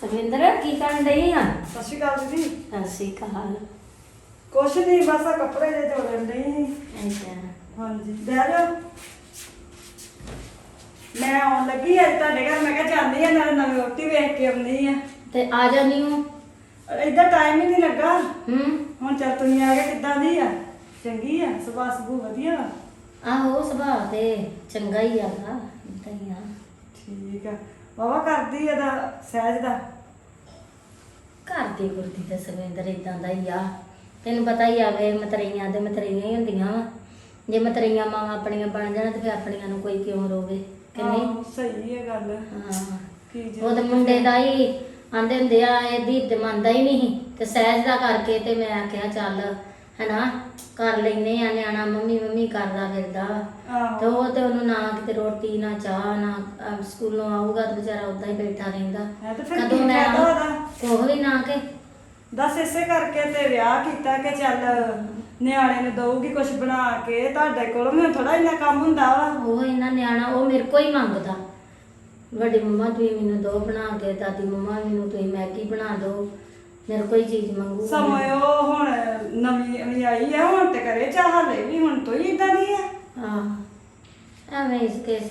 ਸੁਖਵਿੰਦਰ ਕੀ ਕਰਨ ਡਈ ਆ? ਸਤਿ ਸ਼੍ਰੀ ਅਕਾਲ ਦੀਦੀ। ਸਸੀ ਕਾਲ ਕੁਛ ਨਹੀਂ ਬਸ ਆ ਕੱਪੜੇ ਜੇ ਧੋਣ ਡਈ ਅੱਛਾ। ਹਾਂਜੀ ਬਹਿ ਜਾ ਮੈਂ ਆਉਣ ਲੱਗੀ ਅੱਜ ਤੁਹਾਡੇ ਘਰ ਮੈਂ ਕਿਹਾ ਜਾਂਦੀ ਆ ਨਾਲੇ ਨਵੀਂ ਰੋਟੀ ਵੇਖ ਕੇ ਆਉਂਦੀ ਆ। ਤੇ ਆ ਜਾਨੀ ਹੂੰ ਏਦਾਂ ਟਾਈਮ ਹੀ ਨਹੀਂ ਲੱਗਾ। ਹੂੰ। ਹੁਣ ਚੱਲ ਤੁਸੀਂ ਆ ਗਏ ਕਿੱਦਾਂ ਦੀ ਆ? ਚੰਗੀ ਆ ਸੁਭਾਅ ਸੁਭੂ ਵਧੀਆ ਵਾ? ਆਹੋ ਸੁਭਾਅ ਤੇ ਚੰਗਾ ਹੀ ਇਦਾਂ ਆ ਠੀਕ ਆ। ਵਾਵਾ ਕਰਦੀ ਇਹਦਾ ਸਹਿਜ ਦਾ। ਘਰ ਦੀ ਗੁਰਦੀ ਤੇ ਸੁਖਵਿੰਦਰ ਇਦਾਂ ਦਾ ਹੀ ਆ। ਤੈਨੂੰ ਪਤਾ ਹੀ ਆਵੇ ਮਤਰਈਆਂ ਦੇ ਮਤਰਈਆਂ ਹੀ ਹੁੰਦੀਆਂ ਵਾ। ਜੇ ਮਤਰਈਆਂ ਮਾਵਾਂ ਆਪਣੀਆਂ ਬਣ ਜਾਣ ਤੇ ਫਿਰ ਆਪਣੀਆਂ ਨੂੰ ਕੋਈ ਕਿਉਂ ਰੋਵੇ ਕਿ ਨਹੀਂ? ਆਹੋ, ਸਹੀ ਹੈ ਗੱਲ। ਹਾਂ। ਕੀ ਜੀ ਉਹਦੇ ਮੁੰਡੇ ਦਾ ਹੀ ਆਂਦੇ ਹੁੰਦੇ ਆ ਇਹ ਦੀਪ ਤੇ ਮੰਨਦਾ ਹੀ ਨਹੀਂ ਤੇ ਸਹਿਜ ਦਾ ਕਰਕੇ ਤੇ ਮੈਂ ਆਖਿਆ ਚੱਲ ਹੈਨਾ? ਕਰ ਲੈਨੇ ਆ ਨਿਆਣਾ ਮੰਮੀ ਮੰਮੀ ਕਰਦਾ ਫਿਰਦਾ ਤੇ ਆਹੋ। ਉਹ ਤੇ ਉਹਨੂੰ ਨਾ ਕਿਤੇ ਰੋਟੀ ਨਾ ਚਾਹ ਨਾ ਅਹ ਸਕੂਲੋਂ ਆਊਗਾ ਤੇ ਵਿਚਾਰਾ ਉਦਾਂ ਹੀ ਬੈਠਾ ਰਹਿੰਦਾ। ਹੈ ਤੇ ਫਿਰ ਕਦੋਂ ਕੀ ਮੈਂ ਫਾਇਦਾ ਉਹਦਾ? ਉਹ ਵੀ ਨਾ ਕਿ ਦੱਸ ਇਸੇ ਕਰਕੇ ਤੇ ਵਿਆਹ ਕੀਤਾ ਕਿ ਚੱਲ ਨਿਆਣੇ ਨੂੰ ਦਊਗੀ ਕੁਝ ਬਣਾ ਕੇ ਤੁਹਾਡੇ ਕੋਲੋਂ ਮੈਨੂੰ ਥੋੜਾ ਇੰਨਾ ਕੰਮ ਹੁੰਦਾ ਵਾ। ਉਹ ਇਹਨਾਂ ਨਿਆਣਾ ਉਹ ਮੇਰੇ ਕੋਲ ਹੀ ਮੰਗਦਾ। ਵੱਡੀ ਮੰਮਾ ਤੁਸੀਂ ਮੈਨੂੰ ਦੋ ਬਣਾ ਕੇ ਦਾਦੀ ਮੰਮਾ ਮੈਨੂੰ ਤੁਸੀਂ ਮੈਗੀ ਬਣਾ ਦਿਓ। ਮੇਰੇ ਕੋਈ ਚੀਜ਼ ਮੰਗੂ ਉਹ ਹੁਣ ਨਵੀਂ ਆਈ ਆ ਹੁਣ ਤੇ ਕਰੇ ਚਾਹ ਲੈ ਵੀ ਹੁਣ ਤੋਂ ਹੀ ਇਦਾਂ ਦੀ ਆ। ਹਾਂ ਐਵੇਂ ਇਸ ਕੇਸ।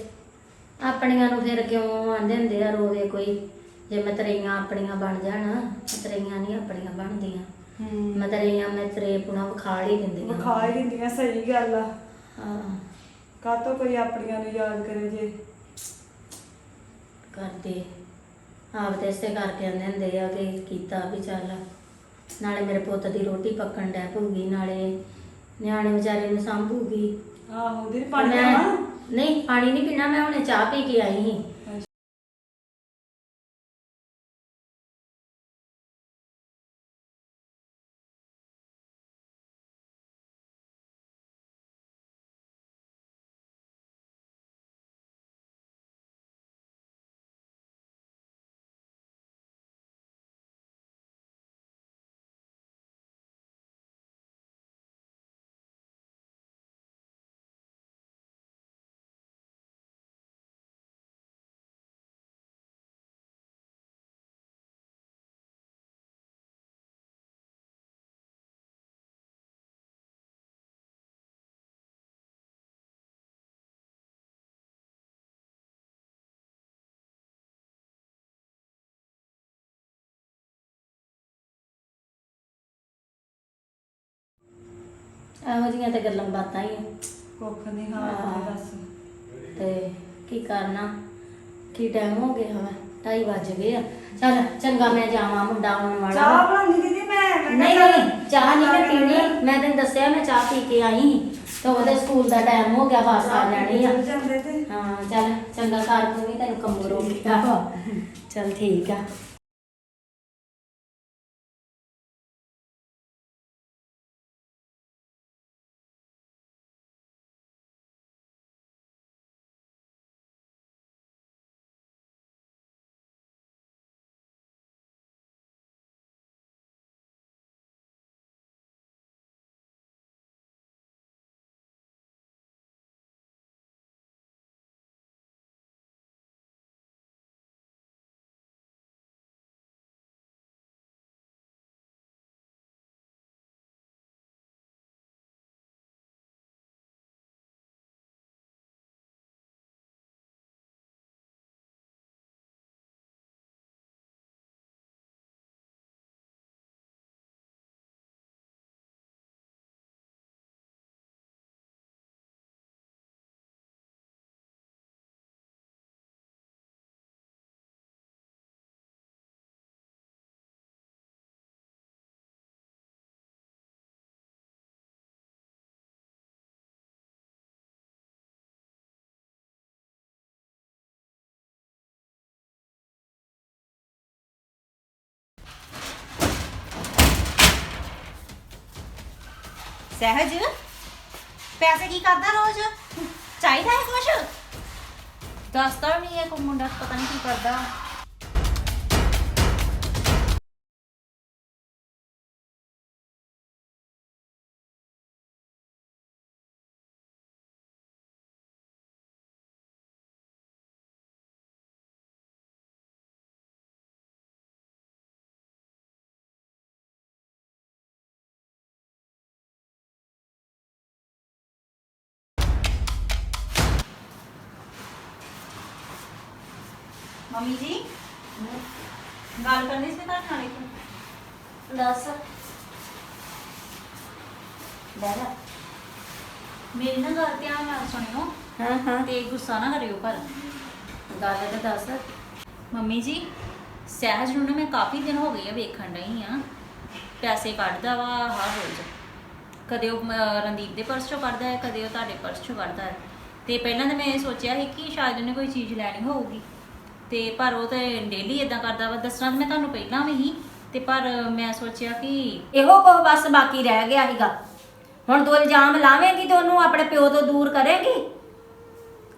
ਆਪਣੀਆਂ ਨੂੰ ਫਿਰ ਕਿਉਂ ਆਂਦੇ ਹੁੰਦੇ ਆ ਰੋਵੇ ਕੋਈ? ਜੇ ਮਤਰਈਆਂ ਆਪਣੀਆਂ ਬਣ ਜਾਣ ਮਤਰਈਆਂ ਨਹੀਂ ਆਪਣੀਆਂ ਬਣਦੀਆਂ। ਹੂੰ। ਮਤਰਈਆਂ ਮਤਰੇ ਪੁਣਾ ਵਿਖਾੜ ਹੀ ਦਿੰਦੀਆਂ ਵਿਖਾ ਹੀ ਦਿੰਦੀਆਂ ਸਹੀ ਗੱਲ ਆ। ਹਾਂ। ਕਾਤੋਂ ਕੋਈ ਆਪਣੀਆਂ ਨੂੰ ਯਾਦ ਕਰੇ ਜੇ? ਕਰਦੇ। ਆਪ ਤੇ ਇਸੇ ਕਰਕੇ ਆਂਦੇ ਹੁੰਦੇ ਆ ਕਿ ਕੀਤਾ ਵੀ ਚੱਲ। ਨਾਲੇ ਮੇਰੇ ਪੁੱਤ ਦੀ ਰੋਟੀ ਪੱਕਣ ਡੈ ਪਊਗੀ ਨਾਲੇ ਨਿਆਣੇ ਵਿਚਾਰੇ ਨੂੰ ਸੰਭੂਗੀ। ਆਹੋ ਦੀਦੀ ਪਾਣੀ ਮੈਂ ਨਹੀਂ ਪਾਣੀ ਨਹੀਂ ਪੀਣਾ ਮੈਂ ਹੁਣੇ ਚਾਹ ਪੀ ਕੇ ਆਈ ਸੀ। ਇਹੋ ਜਿਹੀਆਂ ਤੇ ਗੱਲਾਂ ਬਾਤਾਂ ਹੀ ਆ। ਕੁੱਖ ਨਹੀਂ ਹਾਂ ਹਾਂ। ਦੱਸ ਤੇ ਕੀ ਕਰਨਾ? ਕੀ ਟਾਈਮ ਹੋ ਗਿਆ ਵਾ? 2:30 ਵੱਜ ਗਏ ਆ। ਚੱਲ ਚੰਗਾ ਮੈਂ ਜਾਵਾਂ ਮੁੰਡਾ ਆਉਣ ਵਾਲਾ। ਚਾਹ ਵਾ। ਬਣਾਉਣੀ ਦੀਦੀ ਮੈਂ? ਮੈਂ ਨਹੀਂ ਕਿਹਾ ਨਹੀਂ ਚਾਹ ਨਹੀਂ ਮੈਂ ਪੀਣੀ। ਮੈਂ ਤੈਨੂੰ ਦੱਸਿਆ ਮੈਂ ਚਾਹ ਪੀ ਕੇ ਆਈ ਸੀ। ਤੇ ਉਹਦੇ ਸਕੂਲ ਦਾ ਟਾਈਮ ਹੋ ਗਿਆ ਬੱਸ ਆ ਜਾਣੀ ਆ। ਚੱਲ ਜਾਂਦੇ ਤੇ। ਹਾਂ ਚੱਲ ਚੰਗਾ ਕਰ ਤੂੰ ਵੀ ਤੈਨੂੰ ਕੰਮ ਰੋਕਦਾ ਵਾ ਚੱਲ ਠੀਕ ਆ। ਸਹਿਜ, ਪੈਸੇ ਕੀ ਕਰਦਾ ਰੋਜ਼? ਚਾਹੀਦਾ ਹੈ ਕੁਛ? ਦੱਸਦਾ ਵੀ ਨਹੀਂ ਹੈ ਕੋਈ ਮੁੰਡਾ, ਪਤਾ ਨਹੀਂ ਕੀ ਕਰਦਾ। ਮੰਮੀ ਜੀ? ਗੱਲ ਕਰਨੀ ਸੀ ਤੁਹਾਡੇ ਨਾਲ ਇੱਕ। ਦੱਸ। ਬੈਠਾ ਮੇਰੀ ਨਾ ਗੱਲ ਧਿਆਨ ਨਾਲ ਸੁਣਿਓ ਹਾਂ ਹਾਂ। ਤੇ ਗੁੱਸਾ ਨਾ ਕਰਿਓ ਪਰ ਗੱਲ ਤੇ ਦੱਸ। ਮੰਮੀ ਜੀ ਸਹਿਜ ਨੂੰ ਨਾ ਮੈਂ ਕਾਫੀ ਦਿਨ ਹੋ ਗਏ ਆ ਵੇਖਣ ਡਈ ਆ। ਪੈਸੇ ਕੱਢਦਾ ਵਾ ਹਰ ਰੋਜ਼ ਕਦੇ ਉਹ ਅਹ, ਰਣਦੀਪ ਦੇ ਪਰਸ ਚੋਂ ਕੱਢਦਾ ਹੈ ਕਦੇ ਉਹ ਤੁਹਾਡੇ ਪਰਸ ਚੋਂ ਕੱਢਦਾ ਹੈ। ਤੇ ਪਹਿਲਾਂ ਤਾਂ ਮੈਂ ਇਹ ਸੋਚਿਆ ਸੀ ਕਿ ਸ਼ਾਇਦ ਉਹਨੇ ਕੋਈ ਚੀਜ਼ ਲੈਣੀ ਹੋਊਗੀ। ਤੇ ਪਰ ਉਹ ਤੇ ਡੇਲੀ ਇਦਾਂ ਕਰਦਾ ਵਾ ਦੱਸਣਾ ਤਾਂ ਮੈਂ ਤੁਹਾਨੂੰ ਪਹਿਲਾਂ ਵੀ ਹੀ ਤੇ ਪਰ ਮੈਂ ਸੋਚਿਆ ਕਿ ਇਹੋ ਕੋ ਬਸ ਬਾਕੀ ਰਹਿ ਗਿਆ ਸੀਗਾ। ਹੁਣ ਤੂੰ ਇਲਜ਼ਾਮ ਲਾਵੇਂਗੀ ਤੇ ਉਹਨੂੰ ਆਪਣੇ ਪਿਓ ਤੋਂ ਦੂਰ ਕਰੇਂਗੀ।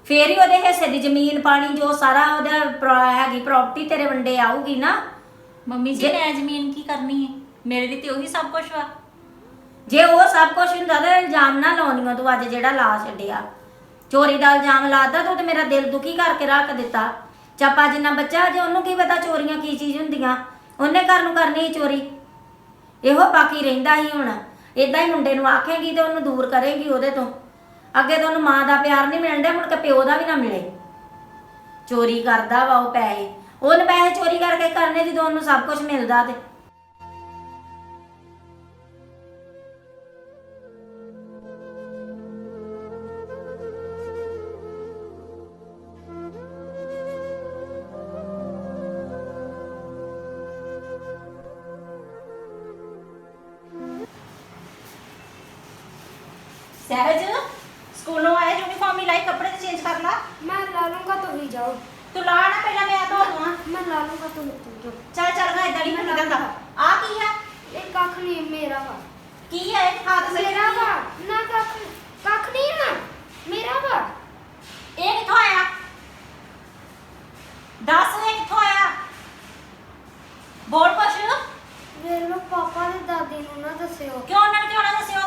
ਫੇਰ ਹੀ ਉਹਦੇ ਹਿੱਸੇ ਦੀ ਜ਼ਮੀਨ ਪਾਣੀ ਜੋ ਸਾਰਾ ਉਹਦਾ ਪ੍ਰੋ- ਹੈਗੀ ਪ੍ਰਾਪਰਟੀ ਤੇਰੇ ਵੰਡੇ ਆਊਗੀ ਨਾ। ਮੰਮੀ ਜੀ ਮੈਂ ਜ਼ਮੀਨ ਕੀ ਕਰਨੀ ਹੈ? ਮੇਰੇ ਲਈ ਤੇ ਉਹੀ ਸਭ ਕੁਝ ਵਾ। ਜੇ ਉਹ ਸਭ ਕੁਝ ਹੁੰਦਾ ਤਾਂ ਇਲਜ਼ਾਮ ਨਾ ਲਾਉਣੀਆਂ ਤੂੰ ਅੱਜ ਜਿਹੜਾ ਲਾ ਛੱਡਿਆ। ਚੋਰੀ ਦਾ ਇਲਜ਼ਾਮ ਲਾਦਾ ਤੂੰ ਤੇ ਮੇਰਾ ਦਿਲ ਦੁਖੀ ਕਰਕੇ ਰੱਖ ਦਿੱਤਾ। ਚਾਪਾ ਜਿੰਨਾ ਬੱਚਾ, ਜੇ ਉਹਨੂੰ ਕੀ ਪਤਾ ਚੋਰੀਆਂ ਕੀ ਚੀਜ਼ ਹੁੰਦੀਆਂ। ਉਹਨੇ ਘਰ ਨੂੰ ਕਰਨੀ ਸੀ ਚੋਰੀ। ਇਹੋ ਬਾਕੀ ਰਹਿੰਦਾ ਹੀ ਹੁਣ। ਇਦਾਂ ਹੀ ਮੁੰਡੇ ਨੂੰ ਆਖੇਗੀ ਤੇ ਉਹਨੂੰ ਦੂਰ ਕਰੇਗੀ ਉਹਦੇ ਤੋਂ। ਅੱਗੇ ਤੋਂ ਉਹਨੂੰ ਮਾਂ ਦਾ ਪਿਆਰ ਨਹੀਂ ਮਿਲਦਾ ਮੁੜ ਕੇ ਪਿਓ ਦਾ ਵੀ ਨਾ ਮਿਲੇ। ਚੋਰੀ ਕਰਦਾ ਵਾ ਉਹ ਪੈਸੇ। ਉਹਨੇ ਪੈਸੇ ਚੋਰੀ ਕਰਕੇ ਕਰਨੇ ਜਦੋਂ ਉਹਨੂੰ ਸਭ ਕੁਝ ਮਿਲਦਾ ਤੇ। ਸਹਿਜ ਸਕੂਲੋਂ ਆਇਆ ਯੂਨੀਫਾਰਮ ਹੀ ਲਾਈ ਕੱਪੜੇ ਤੇ ਚੇਂਜ ਕਰ ਲਾ मैं ला लूंगा तो ही जाओ ਤੂੰ ਲਾ ਨਾ ਪਹਿਲਾਂ ਮੈਂ ਧੋ ਦਵਾਂ मैं ला लूंगा तो ही तुम जाओ ਚੱਲ ਚੱਲ ਗਾ ਇਦਾਂ ਨਹੀਂ ਮੈਂ ਨਿਕਲਦਾ ਆ ਕੀ ਹੈ ये कख नहीं है मेरा वा ਕੀ ਹੈ ਇਹ ਦਿਖਾ ਤਾਂ ਸਹੀ मेरा वा ना कख कख नहीं है ना मेरा वा ਇਹ ਕਿੱਥੋਂ ਆਇਆ ਦੱਸ ਇਹ ਕਿੱਥੋਂ ਆਇਆ ਬੋਲ ਕੁਛ ਵੇਖ ਲੋ ਪਾਪਾ ਤੇ ਦਾਦੀ ਨੂੰ ਨਾ ਦੱਸਿਓ ਕਿਉਂ ਉਹਨਾਂ ਨੇ ਕਿਉਂ ਨਾ ਦੱਸਿਓ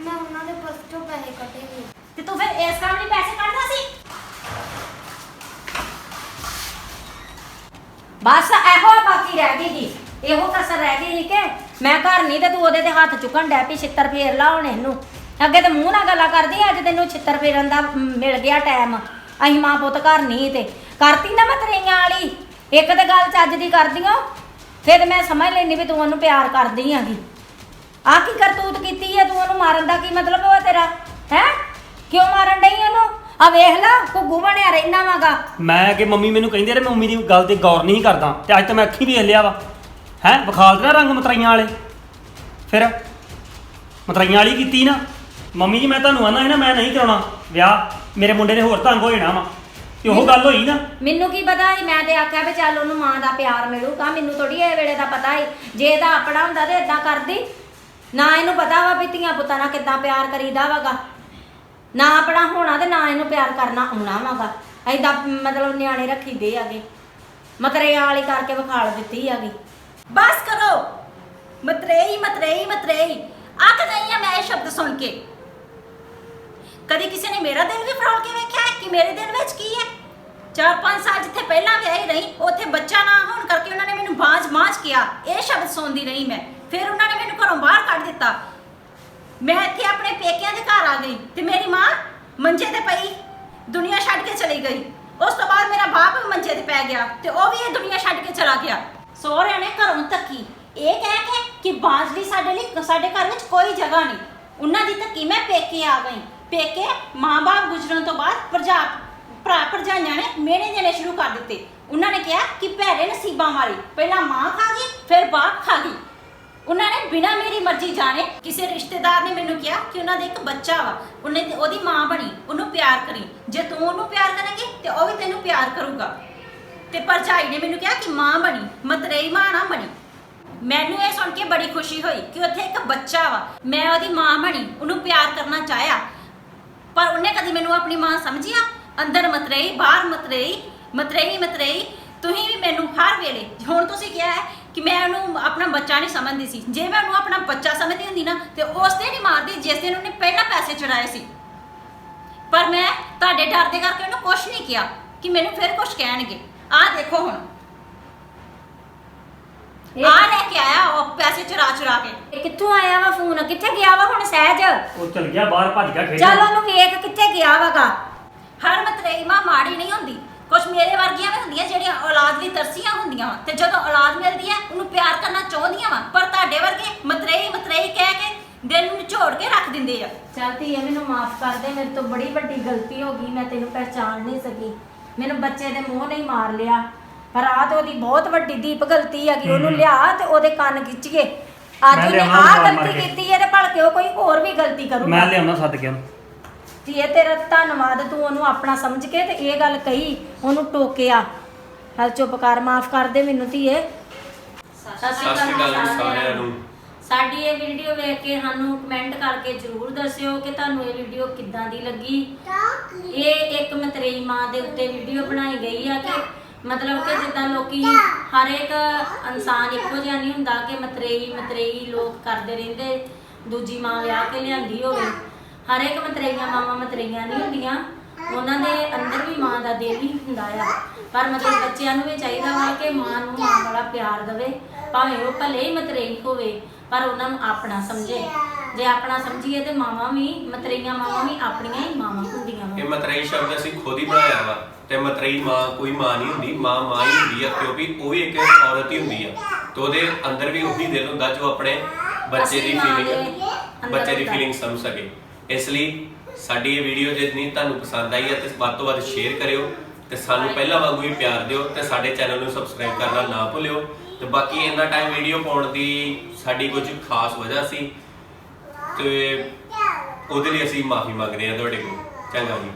ਮੈਂ ਉਹਨਾਂ ਦੇ ਪਰਸ ਚੋਂ ਪੈਸੇ ਕੱਢੇਂਗੀ ਤੇ ਤੂੰ ਫਿਰ ਇਸ ਕੰਮ ਲਈ ਪੈਸੇ ਕੱਢਦਾ ਸੀ? ਬਸ ਇਹੋ ਬਾਕੀ ਰਹਿ ਗਈ ਸੀ। ਇਹੋ ਕਸਰ ਰਹਿ ਗਈ ਸੀ ਕਿ ਮੈਂ ਘਰ ਨਹੀਂ ਤੇ ਤੂੰ ਉਹਦੇ ਤੇ ਹੱਥ ਚੁੱਕਣ ਡੈ ਪਈ, ਛਿੱਤਰ ਫੇਰ ਲਾ ਹੁਣ ਇਹਨੂੰ। ਅੱਗੇ ਤੇ ਮੂੰਹ ਨਾਲ ਗੱਲਾਂ ਕਰਦੀ ਅੱਜ ਤੈਨੂੰ ਛਿੱਤਰ ਫੇਰਨ ਦਾ ਮਿਲ ਗਿਆ ਟਾਈਮ ਅਸੀਂ ਮਾਂ ਪੁੱਤ ਘਰ ਨਹੀਂ ਤੇ। ਕਰਤੀ ਨਾ ਮੈਂ ਤਰੇਆਂ ਵਾਲੀ। ਇੱਕ ਤੇ ਗੱਲ ਚੱਜ ਦੀ ਕਰਦੀ ਕਰਦੀਆਂ ਫਿਰ ਮੈਂ ਸਮਝ ਲੈਣੀ ਵੀ ਤੂੰ ਉਹਨੂੰ ਪਿਆਰ ਕਰਦੀ ਆਂਗੀ ਆ ਕੀ ਕਰਤੂਤ ਕੀਤੀ ਹੈ ਤੂੰ ਉਹਨੂੰ ਮਾਰਨ ਦਾ ਕੀ ਮਤਲਬ ਹੋਇਆ ਤੇਰਾ? ਹੈ? ਕਿਉਂ ਮਾਰਨ ਡਈ ਉਹਨੂੰ? ਆ ਵੇਖ ਲੈ ਘੁੱਗੂ ਬਣਿਆ ਰਹਿਣਾ ਵਾਗਾ। ਮੈਂ ਕਿ ਮੰਮੀ ਮੈਨੂੰ ਕਹਿੰਦੇ ਰੇ ਮੈਂ ਮੰਮੀ ਦੀ ਗੱਲ ਤੇ ਗੌਰ ਨਹੀਂ ਕਰਦਾ। ਤੇ ਅੱਜ ਤਾਂ ਮੈਂ ਅੱਖੀ ਵੇਖ ਲਿਆ ਵਾ। ਹੈ? ਵਿਖਾਲ ਨਾ ਰੰਗ ਮਤਰਾਈਆਂ ਵਾਲੇ। ਫਿਰ ਮਤਰਾਈਆਂ ਵਾਲੀ ਕੀਤੀ ਨਾ। ਮੰਮੀ ਜੀ ਮੈਂ ਤੁਹਾਨੂੰ ਆਨਾ ਸੀ ਨਾ ਮੈਂ ਨਹੀਂ ਕਰਾਉਣਾ। ਵਿਆਹ ਮੇਰੇ ਮੁੰਡੇ ਨੇ ਹੋਰ ਤੰਗ ਹੋ ਜਾਣਾ ਵਾ। ਤੇ ਉਹ ਗੱਲ ਹੋਈ ਨਾ। ਮੈਨੂੰ ਕੀ ਪਤਾ ਸੀ? ਮੈਂ ਤੇ ਆਖਿਆ ਵੀ ਚੱਲ ਉਹਨੂੰ ਮਾਂ ਦਾ ਪਿਆਰ ਮਿਲੂਗਾ। ਮੈਨੂੰ ਥੋੜੀ ਇਹ ਵੇਲੇ ਦਾ ਪਤਾ ਸੀ। ਜੇ ਇਹਦਾ ਆਪਣਾ ਹੁੰਦਾ ਤੇ ਇਦਾਂ ਕਰਦੀ। ਨਾ ਇਹਨੂੰ ਪਤਾ ਵਾ ਵੀ ਧੀਆਂ ਪੁੱਤਾਂ ਨਾਲ ਕਿੱਦਾਂ ਪਿਆਰ ਕਰੀਦਾ ਵਾਗਾ। ਨਾ ਆਪਣਾ ਹੋਣਾ ਤੇ ਨਾ ਇਹਨੂੰ ਪਿਆਰ ਕਰਨਾ ਆਉਣਾ ਵਾਗਾ। ਐਦਾਂ ਮਤਲਬ ਨਿਆਣੇ ਰੱਖੀਦੇ ਆਗੇ। ਮਤਰੇਆਂ ਵਾਲੀ ਕਰਕੇ ਵਿਖਾਲ ਦਿੱਤੀ ਆਗੀ। ਬਸ ਕਰੋ। ਮਤਰੇਈ ਮਤਰੇਈ ਮਤਰੇਈ। ਅੱਕ ਗਈ ਆ ਮੈਂ ਇਹ ਸ਼ਬਦ ਸੁਣ ਕੇ। ਕਦੀ ਕਿਸੇ ਨੇ ਮੇਰਾ ਦਿਲ ਵੀ ਫਰੋਲ ਕੇ ਵੇਖਿਆ ਹੈ ਕਿ ਮੇਰੇ ਦਿਲ ਵਿੱਚ ਕੀ ਹੈ? ਚਾਰ ਪੰਜ ਸਾਲ ਜਿੱਥੇ ਪਹਿਲਾਂ ਵਿਆਹੀ ਰਹੀ, ਉੱਥੇ ਬੱਚਾ ਨਾ ਹੋਣ ਕਰਕੇ ਉਹਨਾਂ ਨੇ ਮੈਨੂੰ ਬਾਜ ਮਾਜ ਕਿਹਾ। ਇਹ ਸ਼ਬਦ ਸੁਣਦੀ ਰਹੀ ਮੈਂ। ਫਿਰ ਉਹਨਾਂ ਨੇ ਮੈਨੂੰ ਘਰੋਂ ਬਾਹਰ ਕੱਢ ਦਿੱਤਾ। ਮੈਂ ਇੱਥੇ ਆਪਣੇ ਪੇਕਿਆਂ ਦੇ ਘਰ ਆ ਗਈ ਤੇ ਮੇਰੀ ਮਾਂ ਮੰਜੇ ਤੇ ਪਈ, ਦੁਨੀਆ ਛੱਡ ਕੇ ਚਲੀ ਗਈ। ਉਸ ਤੋਂ ਬਾਅਦ ਮੇਰਾ ਬਾਪ ਵੀ ਮੰਜੇ ਤੇ ਪੈ ਗਿਆ ਤੇ ਉਹ ਵੀ ਇਹ ਦੁਨੀਆ ਛੱਡ ਕੇ ਚਲਾ ਗਿਆ। ਸਹੁਰਿਆਂ ਨੇ ਘਰੋਂ ਧੱਕੀ। ਇਹ ਕਹਿ ਕੇ ਕਿ ਬਾਜ ਸਾਡੇ ਲਈ ਸਾਡੇ ਘਰ ਵਿੱਚ ਕੋਈ ਜਗ੍ਹਾ ਨਹੀਂ। ਉਹਨਾਂ ਦੀ ਧੱਕੀ ਮੈਂ ਪੇਕੇ ਆ ਗਈ। ਪੇਕੇ ਮਾਂ-ਬਾਪ ਗੁਜ਼ਰਨ ਤੋਂ ਬਾਅਦ ਪ੍ਰਜਾ ਭਰਾ ਭਰਜਾਈਆਂ ਨੇ ਮਿਹਣੇ ਦੇਣੇ ਸ਼ੁਰੂ ਕਰ ਦਿੱਤੇ। ਉਹਨਾਂ ਨੇ ਕਿਹਾ ਕਿ ਭੈੜੇ ਨਸੀਬਾਂ ਵਾਲੀ ਪਹਿਲਾਂ ਮਾਂ ਖਾ ਗਈ, ਫਿਰ ਬਾਪ ਖਾ ਗਈ। ਬਿਨਾਂ ਮੇਰੀ ਮਰਜ਼ੀ ਜਾਣੇ, ਕਿਸੇ ਰਿਸ਼ਤੇਦਾਰ ਨੇ ਮੈਨੂੰ ਕਿਹਾ ਕਿ ਉਹਨਾਂ ਦਾ ਇੱਕ ਬੱਚਾ ਵਾ, ਉਹਨੇ ਉਹਦੀ ਮਾਂ ਬਣੀ, ਉਹਨੂੰ ਪਿਆਰ ਕਰੀ। ਜੇ ਤੂੰ ਉਹਨੂੰ ਪਿਆਰ ਕਰੇਂਗੀ ਤੇ ਉਹ ਵੀ ਤੈਨੂੰ ਪਿਆਰ ਕਰੂਗਾ। ਤੇ ਭਰਜਾਈ ਨੇ ਮੈਨੂੰ ਕਿਹਾ ਕਿ ਮਾਂ ਬਣੀ, ਮਤਰੇਈ ਮਾਂ ਨਾ ਬਣੀ। ਮੈਨੂੰ ਇਹ ਸੁਣ ਕੇ ਬੜੀ ਖੁਸ਼ੀ ਹੋਈ ਕਿ ਉੱਥੇ ਇੱਕ ਬੱਚਾ ਵਾ, ਮੈਂ ਉਹਦੀ ਮਾਂ ਬਣੀ, ਉਹਨੂੰ ਪਿਆਰ ਕਰਨਾ ਚਾਹਿਆ। ਪਰ ਉਹਨੇ ਕਦੀ ਮੈਨੂੰ ਆਪਣੀ ਮਾਂ ਸਮਝਿਆ? ਅੰਦਰ ਮਤਰੇਈ, ਬਾਹਰ ਮਤਰੇਈ ਮਤਰੇਈ ਮਤਰੇਈ, ਤੁਸੀਂ ਵੀ ਮੈਨੂੰ ਹਰ ਵੇਲੇ, ਹੁਣ ਤੁਸੀਂ ਕਿਹਾ ਹੈ ਕਿ ਮੈਂ ਉਹਨੂੰ ਆਪਣਾ ਬੱਚਾ ਨਹੀਂ ਸਮਝਦੀ ਸੀ। ਜੇ ਮੈਂ ਉਹਨੂੰ ਆਪਣਾ ਬੱਚਾ ਸਮਝਦੀ ਹੁੰਦੀ ਨਾ ਤੇ ਉਸ ਦਿਨ ਨਹੀਂ ਮਾਰਦੀ ਜਿਸ ਦਿਨ ਉਹਨੇ ਪਹਿਲਾਂ ਪੈਸੇ ਚੜਾਏ ਸੀ। ਪਰ ਮੈਂ ਤੁਹਾਡੇ ਡਰ ਦੇ ਕਰਕੇ ਉਹਨੂੰ ਕੁਝ ਨਹੀਂ ਕਿਹਾ ਕਿ ਮੈਨੂੰ ਫਿਰ ਕੁਝ ਕਹਿਣਗੇ। ਆਹ ਦੇਖੋ ਹੁਣ। ਇਹ- ਆਹ ਲੈ ਕੇ ਆਇਆ ਉਹ ਪੈਸੇ ਚੁਰਾ ਚੁਰਾ ਕੇ। ਇਹ ਕਿੱਥੋਂ ਆਇਆ ਵਾ ਫੋਨ? ਕਿੱਥੇ ਗਿਆ ਵਾ ਹੁਣ ਸਹਿਜ? ਉਹ ਚਲ ਗਿਆ ਬਾਹਰ ਭੱਜ ਗਿਆ ਖੇਡ ਚੱਲ ਉਹਨੂੰ ਵੇਖ ਕਿੱਥੇ ਗਿਆ ਵਾਗਾ। ਹਰ ਮਤਰੇਈ ਮਾਂ ਮਾੜੀ ਨਹੀਂ ਹੁੰਦੀ। ਕੁਛ ਮੇਰੇ ਵਰਗੀਆਂ ਵੀ ਹੁੰਦੀਆਂ ਜਿਹੜੀਆਂ ਔਲਾਦ ਲਈ ਤਰਸੀਆਂ ਹੁੰਦੀਆਂ ਵਾ। ਤੇ ਜਦੋਂ ਔਲਾਦ ਮਿਲਦੀ ਹੈ ਉਹਨੂੰ ਪਿਆਰ ਕਰਨਾ ਚਾਹੁੰਦੀਆਂ ਵਾ। ਪਰ ਤੁਹਾਡੇ ਵਰਗੇ ਮਤਰੇਈ ਮਤਰੇਈ ਕਹਿ ਕੇ ਦਿਲ ਨੂੰ ਨਿਚੋੜ ਕੇ ਰੱਖ ਦਿੰਦੇ ਆ। ਚੱਲ ਧੀਏ ਮੈਨੂੰ ਮਾਫ ਕਰ ਦੇ ਮੇਰੇ ਤੋਂ ਬੜੀ ਵੱਡੀ ਗਲਤੀ ਹੋ ਗਈ ਮੈਂ ਤੈਨੂੰ ਪਹਿਚਾਣ ਨਹੀਂ ਸਕੀ। ਮੈਨੂੰ ਬੱਚੇ ਦੇ ਮੂੰਹ ਨਹੀਂ ਮਾਰ ਲਿਆ। ਪਰ ਆਹ ਤੇ ਉਹਦੀ ਬਹੁਤ ਵੱਡੀ ਦੀਪ ਗਲਤੀ ਹੈਗੀ ਉਹਨੂੰ ਲਿਆ ਤੇ ਉਹਦੇ ਕੰਨ ਖਿੱਚ ਕੇ ਅੱਜ ਉਹਨੇ ਆਹ ਮਾਰ ਗਲਤੀ ਕੇ। ਕੀਤੀ ਹੈ ਤੇ ਭਲਕੇ ਉਹ ਕੋਈ ਹੋਰ ਵੀ ਗਲਤੀ ਕਰੂਗਾ। ਮੈਂ ਲਿਆਉਣਾ ਸੱਦ ਕੇ ਉਹਨੂੰ ਧੀਏ ਤੇਰਾ ਧੰਨਵਾਦ ਤੂੰ ਉਹਨੂੰ ਆਪਣਾ ਸਮਝ ਕੇ ਤੇ ਇਹ ਗੱਲ ਕਹੀ ਉਹਨੂੰ ਟੋਕਿਆ। ਹਲ ਚੁੱਪ ਕਰ ਮਾਫ ਕਰ ਦੇ ਮੈਨੂੰ ਧੀਏ। ਸਤਿ ਸਤਿ ਸ਼੍ਰੀ ਅਕਾਲ ਜੀ ਸਾਰਿਆਂ ਨੂੰ। ਸਾਡੀ ਇਹ ਵੀਡੀਓ ਵੇਖ ਕੇ ਸਾਨੂੰ ਕਮੈਂਟ ਕਰਕੇ ਜਰੂਰ ਦੱਸਿਓ ਕਿ ਤੁਹਾਨੂੰ ਇਹ ਵੀਡੀਓ ਕਿੱਦਾਂ ਦੀ ਲੱਗੀ। ਇਹ ਇੱਕ ਮਤਰੇਈ ਮਾਂ ਦੇ ਉੱਤੇ ਵੀਡੀਓ ਬਣਾਈ ਗਈ ਆ ਕਿ ਮਤਲਬ ਕਿ ਜਿੱਦਾਂ ਲੋਕੀ ਹਰ ਇੱਕ ਇਨਸਾਨ ਇੱਕੋ ਜਿਹਾ ਨਹੀਂ ਹੁੰਦਾ ਕਿ ਮਤਰੇਈ ਮਤਰੇਈ ਲੋਕ ਕਰਦੇ ਰਹਿੰਦੇ ਦੂਜੀ ਮਾਂ ਵਿਆਹ ਕੇ ਲਿਆਂਦੀ ਹੋਵੇ। ਹਰ ਇੱਕ ਮਤਰੇਈਆਂ ਮਾਵਾਂ ਮਤਰੇਈਆਂ ਨਹੀਂ ਹੁੰਦੀਆਂ। ਉਹਨਾਂ ਦੇ ਅੰਦਰ ਵੀ ਮਾਂ ਦਾ ਦਿਲ ਹੀ ਹੁੰਦਾ ਆ। ਪਰ ਮਤਲਬ ਬੱਚਿਆਂ ਨੂੰ ਵੀ ਚਾਹੀਦਾ ਵਾ ਕਿ ਮਾਂ ਨੂੰ ਮਾਂ ਵਾਲਾ ਪਿਆਰ ਦੇਵੇ। ਭਾਵੇਂ ਉਹ ਭਲੇ ਹੀ ਮਤਰੇਈ ਹੋਵੇ ਪਰ ਉਹਨਾਂ ਨੂੰ ਆਪਣਾ ਸਮਝੇ। ਜੇ ਆਪਣਾ ਸਮਝੀਏ ਤੇ ਮਾਵਾਂ ਵੀ ਮਤਰੇਈਆਂ ਮਾਵਾਂ ਵੀ ਆਪਣੀਆਂ ਹੀ ਮਾਵਾਂ ਹੁੰਦੀਆਂ ਇਹ ਵਾ ਮਤਰੇਈ ਸ਼ਬਦ ਅਸੀਂ ਖੁਦ ਹੀ ਬਣਾਇਆ ਵਾ ਤੇ ਮਤਰੇਈ ਮਾਂ ਕੋਈ ਮਾਂ ਨਹੀਂ ਹੁੰਦੀ ਮਾਂ ਮਾਂ ਹੀ ਹੁੰਦੀ ਆ ਕਿਉਂਕਿ ਉਹ ਵੀ ਇੱਕ ਔਰਤ ਹੀ ਹੁੰਦੀ ਆ। ਤੇ ਉਹਦੇ ਅੰਦਰ ਵੀ ਉਹੀ ਦਿਲ ਹੁੰਦਾ ਜੋ ਆਪਣੇ ਬੱਚੇ ਦੀ ਫੀਲਿੰਗ ਬੱਚੇ ਦੀ। ਫੀਲਿੰਗ ਸਮਝ ਸਕੇ। ਇਸ ਲਈ ਸਾਡੀ ਇਹ ਵੀਡੀਓ ਜੇ ਨਹੀਂ ਤੁਹਾਨੂੰ ਪਸੰਦ ਆਈ ਹੈ ਤੇ ਵੱਧ ਤੋਂ ਵੱਧ ਸ਼ੇਅਰ ਕਰਿਓ ਤੇ ਸਾਨੂੰ ਪਹਿਲਾਂ ਵਾਂਗੂ ਹੀ ਪਿਆਰ ਦਿਓ ਤੇ ਸਾਡੇ ਚੈਨਲ ਨੂੰ ਸਬਸਕ੍ਰਾਈਬ ਕਰਨਾ ਨਾ ਭੁੱਲਿਓ ਤੇ ਬਾਕੀ ਇੰਨਾ ਟਾਈਮ ਵੀਡੀਓ ਪਾਉਣ ਦੀ ਸਾਡੀ ਕੁਝ ਖਾਸ ਵਜ੍ਹਾ ਸੀ ਤੇ ਉਹਦੇ ਲਈ ਅਸੀਂ ਮਾਫੀ ਮੰਗਦੇ ਹਾਂ ਤੁਹਾਡੇ ਕੋਲ। ਚੰਗਾ ਜੀ।